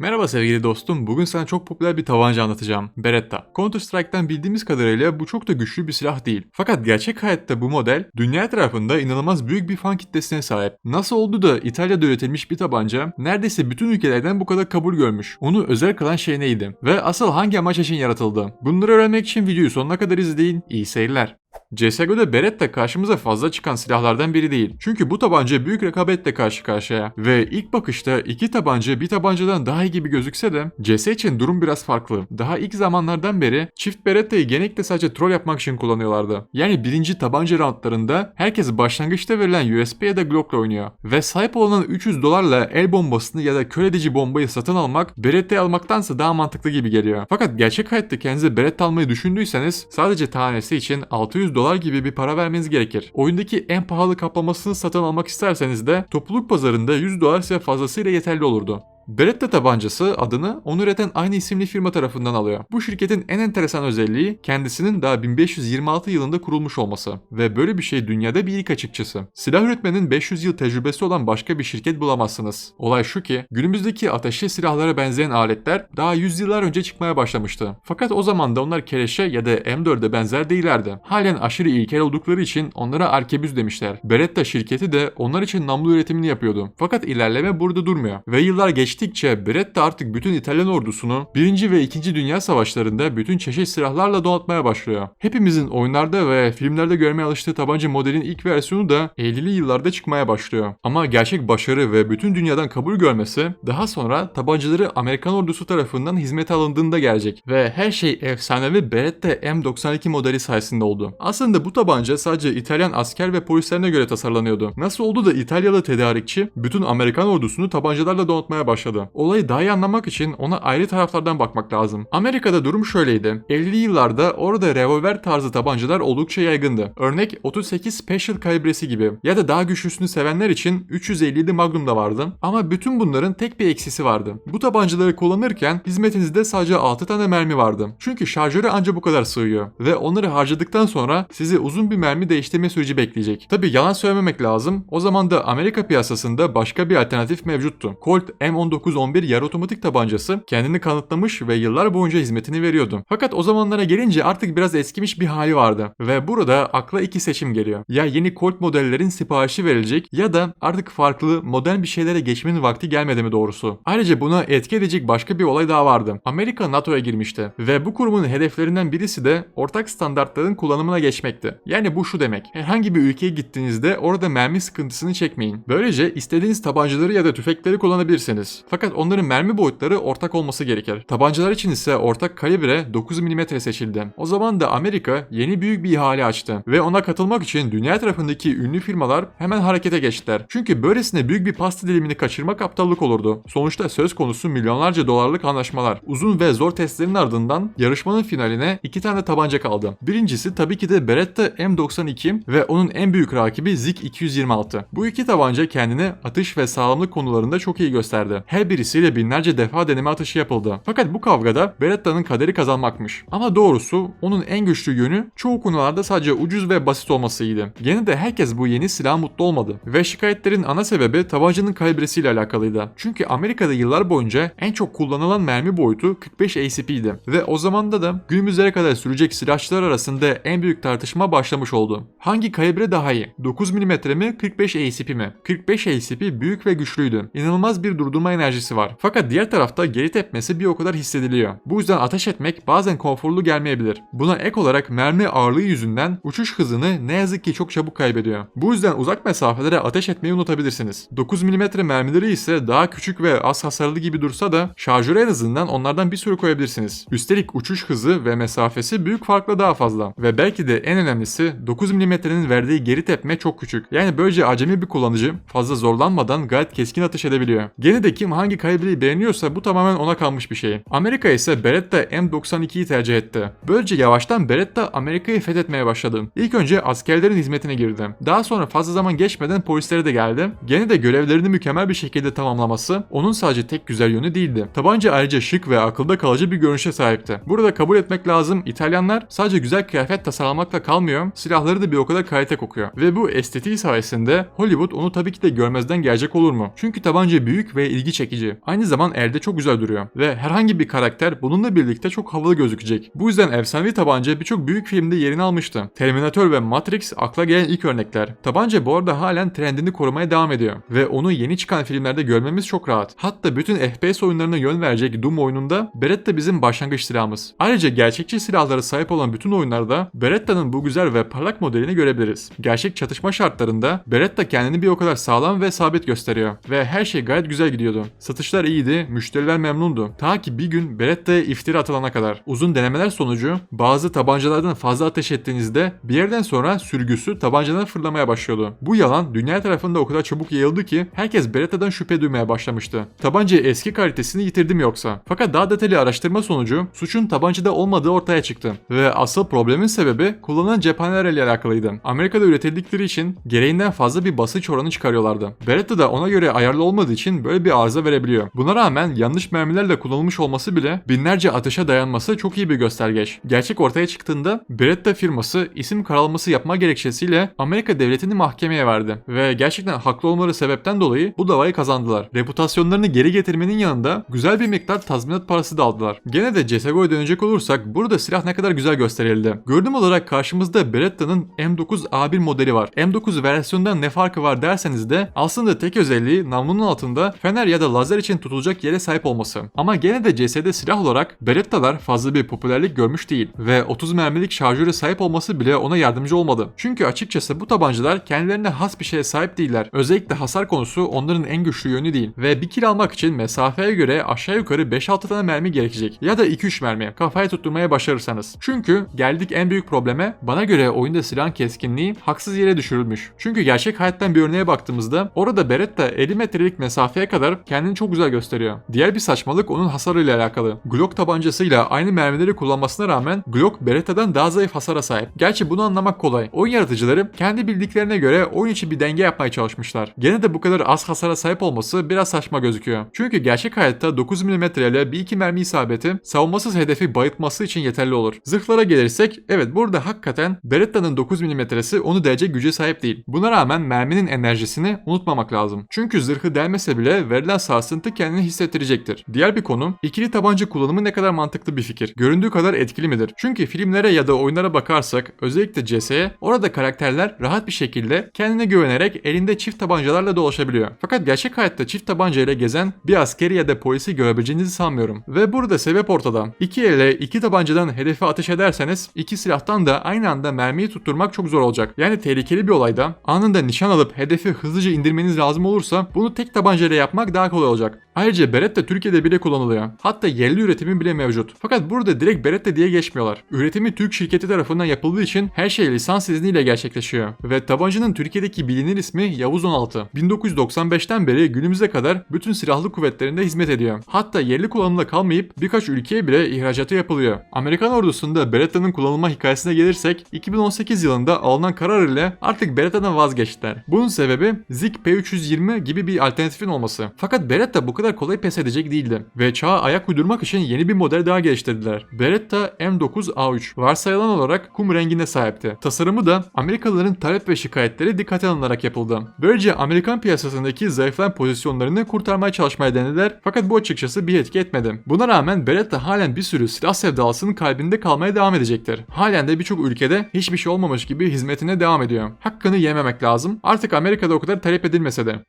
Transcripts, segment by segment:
Merhaba sevgili dostum. Bugün sana çok popüler bir tabanca anlatacağım. Beretta. Counter Strike'tan bildiğimiz kadarıyla bu çok da güçlü bir silah değil. Fakat gerçek hayatta bu model dünya tarafında inanılmaz büyük bir fan kitlesine sahip. Nasıl oldu da İtalya'da üretilmiş bir tabanca neredeyse bütün ülkelerden bu kadar kabul görmüş? Onu özel kılan şey neydi? Ve asıl hangi amaç için yaratıldı? Bunları öğrenmek için videoyu sonuna kadar izleyin. İyi seyirler. CSGO'da Beretta karşımıza fazla çıkan silahlardan biri değil. Çünkü bu tabanca büyük rekabetle karşı karşıya. Ve ilk bakışta iki tabanca bir tabancadan daha iyi gibi gözükse de CS için durum biraz farklı. Daha ilk zamanlardan beri çift Beretta'yı genellikle sadece troll yapmak için kullanıyorlardı. Yani birinci tabanca roundlarında herkes başlangıçta verilen USB ya da Glock'la oynuyor. Ve sahip olunan 300 dolarla el bombasını ya da kör bombayı satın almak Beretta'yı almaktansa daha mantıklı gibi geliyor. Fakat gerçek hayatta kendinize Beretta almayı düşündüyseniz sadece tanesi için 600 dolar gibi bir para vermeniz gerekir. Oyundaki en pahalı kaplamasını satın almak isterseniz de topluluk pazarında 100 dolar size fazlasıyla yeterli olurdu. Beretta tabancası adını onu üreten aynı isimli firma tarafından alıyor. Bu şirketin en enteresan özelliği kendisinin daha 1526 yılında kurulmuş olması ve böyle bir şey dünyada bir ilk açıkçası. Silah üretmenin 500 yıl tecrübesi olan başka bir şirket bulamazsınız. Olay şu ki günümüzdeki ateşli silahlara benzeyen aletler daha 100 yıllar önce çıkmaya başlamıştı. Fakat o zaman da onlar keleşe ya da M4'e benzer değillerdi. Halen aşırı ilkel oldukları için onlara arkebüz demişler. Beretta şirketi de onlar için namlu üretimini yapıyordu. Fakat ilerleme burada durmuyor ve yıllar geçtikçe Beretta artık bütün İtalyan ordusunu 1. ve 2. Dünya Savaşlarında bütün çeşit silahlarla donatmaya başlıyor. Hepimizin oyunlarda ve filmlerde görmeye alıştığı tabanca modelin ilk versiyonu da 50'li yıllarda çıkmaya başlıyor. Ama gerçek başarı ve bütün dünyadan kabul görmesi daha sonra tabancaları Amerikan ordusu tarafından hizmete alındığında gelecek ve her şey efsanevi Beretta M92 modeli sayesinde oldu. Aslında bu tabanca sadece İtalyan asker ve polislerine göre tasarlanıyordu. Nasıl oldu da İtalyalı tedarikçi bütün Amerikan ordusunu tabancalarla donatmaya başladı? Olayı daha iyi anlamak için ona ayrı taraflardan bakmak lazım. Amerika'da durum şöyleydi. 50'li yıllarda orada revolver tarzı tabancalar oldukça yaygındı. Örnek 38 Special kalibresi gibi ya da daha güçlüsünü sevenler için 357 Magnum da vardı. Ama bütün bunların tek bir eksisi vardı. Bu tabancaları kullanırken hizmetinizde sadece 6 tane mermi vardı. Çünkü şarjörü ancak bu kadar sığıyor ve onları harcadıktan sonra sizi uzun bir mermi değiştirme süreci bekleyecek. Tabi yalan söylememek lazım. O zaman da Amerika piyasasında başka bir alternatif mevcuttu. Colt M1911 yarı otomatik tabancası kendini kanıtlamış ve yıllar boyunca hizmetini veriyordu. Fakat o zamanlara gelince artık biraz eskimiş bir hali vardı. Ve burada akla iki seçim geliyor. Ya yeni Colt modellerin siparişi verilecek ya da artık farklı modern bir şeylere geçmenin vakti gelmedi mi doğrusu. Ayrıca buna etki edecek başka bir olay daha vardı. Amerika NATO'ya girmişti ve bu kurumun hedeflerinden birisi de ortak standartların kullanımına geçmekti. Yani bu şu demek. Herhangi bir ülkeye gittiğinizde orada mermi sıkıntısını çekmeyin. Böylece istediğiniz tabancaları ya da tüfekleri kullanabilirsiniz. Fakat onların mermi boyutları ortak olması gerekir. Tabancalar için ise ortak kalibre 9 mm seçildi. O zaman da Amerika yeni büyük bir ihale açtı ve ona katılmak için dünya tarafındaki ünlü firmalar hemen harekete geçtiler. Çünkü böylesine büyük bir pasta dilimini kaçırmak aptallık olurdu. Sonuçta söz konusu milyonlarca dolarlık anlaşmalar. Uzun ve zor testlerin ardından yarışmanın finaline iki tane tabanca kaldı. Birincisi tabii ki de Beretta M92 ve onun en büyük rakibi Zik 226. Bu iki tabanca kendini atış ve sağlamlık konularında çok iyi gösterdi. Her birisiyle binlerce defa deneme atışı yapıldı. Fakat bu kavgada Beretta'nın kaderi kazanmakmış. Ama doğrusu onun en güçlü yönü çoğu konularda sadece ucuz ve basit olmasıydı. Gene de herkes bu yeni silah mutlu olmadı. Ve şikayetlerin ana sebebi tabancanın kalibresiyle alakalıydı. Çünkü Amerika'da yıllar boyunca en çok kullanılan mermi boyutu 45 ACP'ydi. Ve o zamanda da günümüzlere kadar sürecek silahçılar arasında en büyük tartışma başlamış oldu. Hangi kalibre daha iyi? 9 mm mi 45 ACP mi? 45 ACP büyük ve güçlüydü. İnanılmaz bir durdurma enerjisi var. Fakat diğer tarafta geri tepmesi bir o kadar hissediliyor. Bu yüzden ateş etmek bazen konforlu gelmeyebilir. Buna ek olarak mermi ağırlığı yüzünden uçuş hızını ne yazık ki çok çabuk kaybediyor. Bu yüzden uzak mesafelere ateş etmeyi unutabilirsiniz. 9 mm mermileri ise daha küçük ve az hasarlı gibi dursa da şarjöre en azından onlardan bir sürü koyabilirsiniz. Üstelik uçuş hızı ve mesafesi büyük farkla daha fazla. Ve belki de en önemlisi 9 mm'nin verdiği geri tepme çok küçük. Yani böylece acemi bir kullanıcı fazla zorlanmadan gayet keskin atış edebiliyor. Gene de kim hangi kalibreyi beğeniyorsa bu tamamen ona kalmış bir şey. Amerika ise Beretta M92'yi tercih etti. Böylece yavaştan Beretta Amerika'yı fethetmeye başladı. İlk önce askerlerin hizmetine girdi. Daha sonra fazla zaman geçmeden polislere de geldi. Gene de görevlerini mükemmel bir şekilde tamamlaması onun sadece tek güzel yönü değildi. Tabanca ayrıca şık ve akılda kalıcı bir görünüşe sahipti. Burada kabul etmek lazım İtalyanlar sadece güzel kıyafet tasarlamakla kalmıyor, silahları da bir o kadar kalite kokuyor. Ve bu estetiği sayesinde Hollywood onu tabii ki de görmezden gelecek olur mu? Çünkü tabanca büyük ve ilgi çekici. Aynı zaman elde çok güzel duruyor. Ve herhangi bir karakter bununla birlikte çok havalı gözükecek. Bu yüzden efsanevi tabanca birçok büyük filmde yerini almıştı. Terminator ve Matrix akla gelen ilk örnekler. Tabanca bu arada halen trendini korumaya devam ediyor. Ve onu yeni çıkan filmlerde görmemiz çok rahat. Hatta bütün FPS oyunlarına yön verecek Doom oyununda Beretta bizim başlangıç silahımız. Ayrıca gerçekçi silahlara sahip olan bütün oyunlarda Beretta'nın bu güzel ve parlak modelini görebiliriz. Gerçek çatışma şartlarında Beretta kendini bir o kadar sağlam ve sabit gösteriyor. Ve her şey gayet güzel gidiyordu. Satışlar iyiydi, müşteriler memnundu. Ta ki bir gün Beretta'ya iftira atılana kadar. Uzun denemeler sonucu bazı tabancalardan fazla ateş ettiğinizde bir yerden sonra sürgüsü tabancadan fırlamaya başlıyordu. Bu yalan dünya tarafında o kadar çabuk yayıldı ki herkes Beretta'dan şüphe duymaya başlamıştı. Tabanca eski kalitesini yitirdi mi yoksa? Fakat daha detaylı araştırma sonucu suçun tabancada olmadığı ortaya çıktı. Ve asıl problemin sebebi kullanılan cephaneler ile alakalıydı. Amerika'da üretildikleri için gereğinden fazla bir basınç oranı çıkarıyorlardı. Beretta da ona göre ayarlı olmadığı için böyle bir arıza verebiliyor. Buna rağmen yanlış mermilerle kullanılmış olması bile binlerce ateşe dayanması çok iyi bir göstergeç. Gerçek ortaya çıktığında Beretta firması isim karalaması yapma gerekçesiyle Amerika devletini mahkemeye verdi. Ve gerçekten haklı olmaları sebepten dolayı bu davayı kazandılar. Reputasyonlarını geri getirmenin yanında güzel bir miktar tazminat parası da aldılar. Gene de CSGO'ya dönecek olursak burada silah ne kadar güzel gösterildi. Görünüm olarak karşımızda Beretta'nın M9A1 modeli var. M9 versiyondan ne farkı var derseniz de aslında tek özelliği namlunun altında fener ya da lazer için tutulacak yere sahip olması. Ama gene de CS'de silah olarak Beretta'lar fazla bir popülerlik görmüş değil ve 30 mermilik şarjöre sahip olması bile ona yardımcı olmadı. Çünkü açıkçası bu tabancalar kendilerine has bir şeye sahip değiller. Özellikle hasar konusu onların en güçlü yönü değil ve bir kill almak için mesafeye göre aşağı yukarı 5-6 tane mermi gerekecek ya da 2-3 mermi kafaya tutturmaya başarırsanız. Çünkü geldik en büyük probleme bana göre oyunda silahın keskinliği haksız yere düşürülmüş. Çünkü gerçek hayattan bir örneğe baktığımızda orada Beretta 50 metrelik mesafeye kadar kendini çok güzel gösteriyor. Diğer bir saçmalık onun hasarıyla alakalı. Glock tabancasıyla aynı mermileri kullanmasına rağmen Glock Beretta'dan daha zayıf hasara sahip. Gerçi bunu anlamak kolay. Oyun yaratıcıları kendi bildiklerine göre oyun için bir denge yapmaya çalışmışlar. Gene de bu kadar az hasara sahip olması biraz saçma gözüküyor. Çünkü gerçek hayatta 9 mm ile bir iki mermi isabeti savunmasız hedefi bayıltması için yeterli olur. Zırhlara gelirsek evet burada hakikaten Beretta'nın 9 mm'si onu delecek güce sahip değil. Buna rağmen merminin enerjisini unutmamak lazım. Çünkü zırhı delmese bile verilen sarsıntı kendini hissettirecektir. Diğer bir konu ikili tabanca kullanımı ne kadar mantıklı bir fikir. Göründüğü kadar etkili midir? Çünkü filmlere ya da oyunlara bakarsak özellikle CS'ye orada karakterler rahat bir şekilde kendine güvenerek elinde çift tabancalarla dolaşabiliyor. Fakat gerçek hayatta çift tabanca ile gezen bir askeri ya da polisi görebileceğinizi sanmıyorum. Ve burada sebep ortada. İki elle iki tabancadan hedefe ateş ederseniz iki silahtan da aynı anda mermiyi tutturmak çok zor olacak. Yani tehlikeli bir olayda anında nişan alıp hedefi hızlıca indirmeniz lazım olursa bunu tek tabancayla yapmak daha kolay olacak. Ayrıca Beretta Türkiye'de bile kullanılıyor. Hatta yerli üretimi bile mevcut. Fakat burada direkt Beretta diye geçmiyorlar. Üretimi Türk şirketi tarafından yapıldığı için her şey lisans izniyle gerçekleşiyor. Ve tabancanın Türkiye'deki bilinir ismi Yavuz 16. 1995'ten beri günümüze kadar bütün silahlı kuvvetlerinde hizmet ediyor. Hatta yerli kullanımda kalmayıp birkaç ülkeye bile ihracatı yapılıyor. Amerikan ordusunda Beretta'nın kullanılma hikayesine gelirsek 2018 yılında alınan karar ile artık Beretta'dan vazgeçtiler. Bunun sebebi Zik P320 gibi bir alternatifin olması. Fakat Beretta bu kadar kolay pes edecek değildi ve çağa ayak uydurmak için yeni bir model daha geliştirdiler. Beretta M9A3 varsayılan olarak kum rengine sahipti. Tasarımı da Amerikalıların talep ve şikayetleri dikkate alınarak yapıldı. Böylece Amerikan piyasasındaki zayıflayan pozisyonlarını kurtarmaya çalışmaya denediler fakat bu açıkçası bir etki etmedi. Buna rağmen Beretta halen bir sürü silah sevdalısının kalbinde kalmaya devam edecektir. Halen de birçok ülkede hiçbir şey olmamış gibi hizmetine devam ediyor. Hakkını yememek lazım. Artık Amerika'da o kadar talep edilmese de.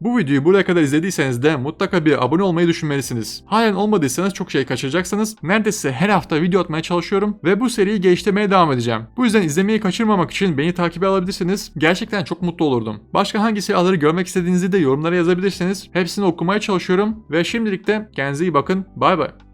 Bu videoyu buraya kadar izlediyseniz de mutlaka bir abone olmayı düşünmelisiniz. Halen olmadıysanız çok şey kaçıracaksınız. Neredeyse her hafta video atmaya çalışıyorum ve bu seriyi geliştirmeye devam edeceğim. Bu yüzden izlemeyi kaçırmamak için beni takibe alabilirsiniz. Gerçekten çok mutlu olurdum. Başka hangi silahları görmek istediğinizi de yorumlara yazabilirsiniz. Hepsini okumaya çalışıyorum ve şimdilik de kendinize iyi bakın. Bay bay.